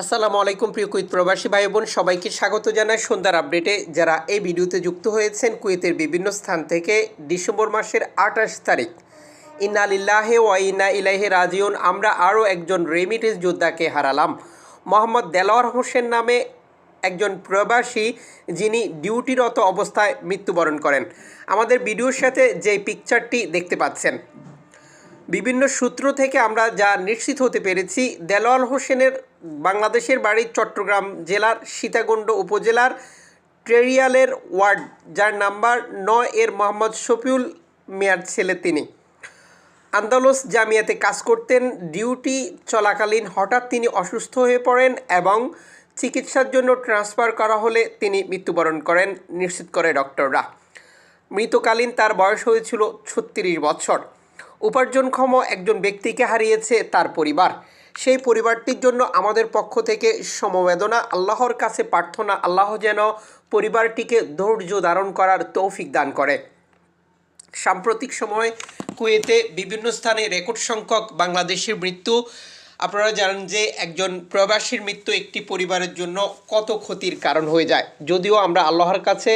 আসসালামু আলাইকুম, প্রিয় কুইত প্রবাসী ভাই বোন সবাইকে স্বাগত জানাই সন্ধ্যার আপডেটে। যারা এই ভিডিওতে যুক্ত হয়েছেন, কুয়েতের বিভিন্ন স্থান থেকে ডিসেম্বর মাসের আঠাশ তারিখ। ইন্না লিল্লাহে ওয়া ইন্না ইলাহে রাজিউন, আমরা আরও একজন রেমিটেন্স যোদ্ধাকে হারালাম। মোহাম্মদ দেলোয়ার হোসেন নামে একজন প্রবাসী, যিনি ডিউটিরত অবস্থায় মৃত্যুবরণ করেন। আমাদের ভিডিওর সাথে যে পিকচারটি দেখতে পাচ্ছেন। বিভিন্ন সূত্র থেকে আমরা যা নিশ্চিত হতে পেরেছি দেলোয়াল হোসেনের বাংলাদেশের বাড়ি চট্টগ্রাম জেলার সীতাকুণ্ড উপজেলার ট্রেরিয়ালের ওয়ার্ড, যার নাম্বার নয় এর মোহাম্মদ শফিউল মেয়ার ছেলে তিনি। আন্দালুস জামিয়াতে কাজ করতেন, ডিউটি চলাকালীন হঠাৎ তিনি অসুস্থ হয়ে পড়েন এবং চিকিৎসার জন্য ট্রান্সফার করা হলে তিনি মৃত্যুবরণ করেন, নিশ্চিত করে ডক্টররা। মৃতকালীন তার বয়স হয়েছিল ছত্রিশ বছর। উপার্জনক্ষম একজন ব্যক্তিকে হারিয়েছে তার পরিবার। সেই পরিবারটির জন্য আমাদের পক্ষ থেকে সমবেদনা, আল্লাহর কাছে প্রার্থনা, আল্লাহ যেন পরিবারটিকে ধৈর্য ধারণ করার তৌফিক দান করে। সাম্প্রতিক সময়ে কুয়েতে বিভিন্ন স্থানে রেকর্ড সংখ্যক বাংলাদেশের মৃত্যু। আপনারা জানেন যে একজন প্রবাসীর মৃত্যু একটি পরিবারের জন্য কত ক্ষতির কারণ হয়ে যায়। যদিও আমরা আল্লাহর কাছে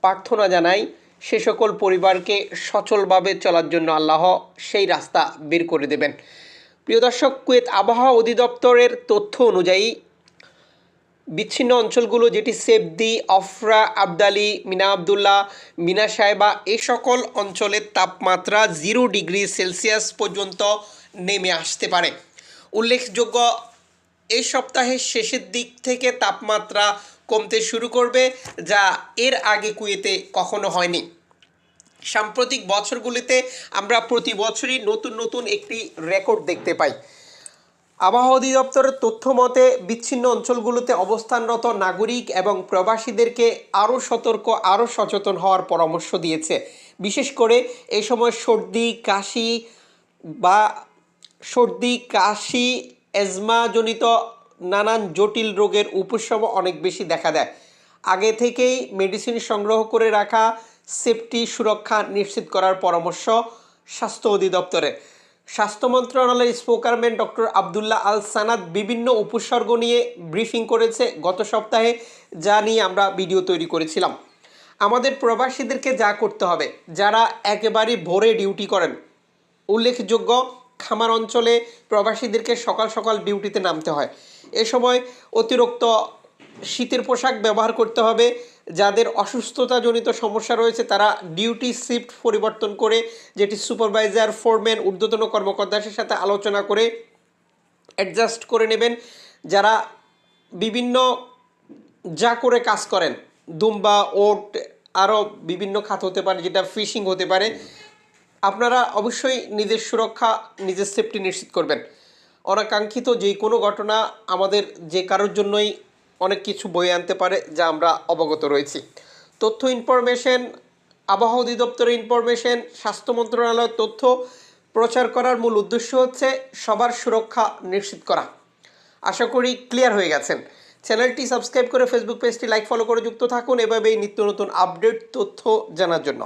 প্রার্থনা জানাই, সে সকল পরিবারকে সচলভাবে চলার জন্য আল্লাহ সেই রাস্তা বের করে দেবেন। প্রিয় দর্শক, কুয়েত আবহাওয়া অধিদপ্তরের তথ্য অনুযায়ী বিচ্ছিন্ন অঞ্চলগুলো যেটি সেবদি, অফরা, আবদালি, মিনা আবদুল্লাহ, মিনা সাহেবা এই সকল অঞ্চলের তাপমাত্রা জিরো ডিগ্রি সেলসিয়াস পর্যন্ত নেমে আসতে পারে। উল্লেখযোগ্য এই সপ্তাহের শেষের দিক থেকে তাপমাত্রা কমতে শুরু করবে, যা এর আগে কুয়েতে কখনো হয়নি। সাম্প্রতিক বছরগুলিতে আমরা প্রতি বছরই নতুন নতুন একটি রেকর্ড দেখতে পাই। আবহাওয়া অধিদপ্তরের তথ্য মতে, বিচ্ছিন্ন অঞ্চলগুলোতে অবস্থানরত নাগরিক এবং প্রবাসীদেরকে আরও সতর্ক, আরও সচেতন হওয়ার পরামর্শ দিয়েছে। বিশেষ করে এই সময় সর্দি, কাশি বা সর্দি, কাশি অ্যাজমাজনিত নানান জটিল রোগের উপসর্গ অনেক বেশি দেখা দেয়। আগে থেকেই মেডিসিন সংগ্রহ করে রাখা সেফটি সুরক্ষা নিশ্চিত করার পরামর্শ স্বাস্থ্য অধিদপ্তরের স্বাস্থ্য মন্ত্রণালয়ের স্পোকারম্যান ডক্টর আবদুল্লাহ আল সানাদ বিভিন্ন উপসর্গ নিয়ে ব্রিফিং করেছে গত সপ্তাহে, যা নিয়ে আমরা ভিডিও তৈরি করেছিলাম। আমাদের প্রবাসীদেরকে যা করতে হবে, যারা একেবারে ভোরে ডিউটি করেন, উল্লেখযোগ্য খামার অঞ্চলে প্রবাসীদেরকে সকাল সকাল ডিউটিতে নামতে হয়। এ সময় অতিরিক্ত শীতের পোশাক ব্যবহার করতে হবে যাদের অসুস্থতাজনিত সমস্যা রয়েছে, তারা ডিউটি শিফট পরিবর্তন করে, যেটি সুপারভাইজার ফোরম্যান ঊর্ধ্বতন কর্মকর্তাদের সাথে আলোচনা করে অ্যাডজাস্ট করে নেবেন। যারা বিভিন্ন যা করে কাজ করেন, দুম্বা, ওট আরও বিভিন্ন খাত হতে পারে, যেটা ফিশিং হতে পারে, আপনারা অবশ্যই নিজের সুরক্ষা, নিজের সেফটি নিশ্চিত করবেন। অনাকাঙ্ক্ষিত যে কোনো ঘটনা আমাদের যে কারোর জন্যই অনেক কিছু বয়ে আনতে পারে যা আমরা অবগত রয়েছি। তথ্য ইনফরমেশন, আবহাওয়া অধিদপ্তরের ইনফরমেশন, স্বাস্থ্য মন্ত্রণালয়ের তথ্য প্রচার করার মূল উদ্দেশ্য হচ্ছে সবার সুরক্ষা নিশ্চিত করা। আশা করি ক্লিয়ার হয়ে গেছেন। চ্যানেলটি সাবস্ক্রাইব করে ফেসবুক পেজটি লাইক, ফলো করে যুক্ত থাকুন। এভাবেই নিত্য নতুন আপডেট তথ্য জানার জন্য।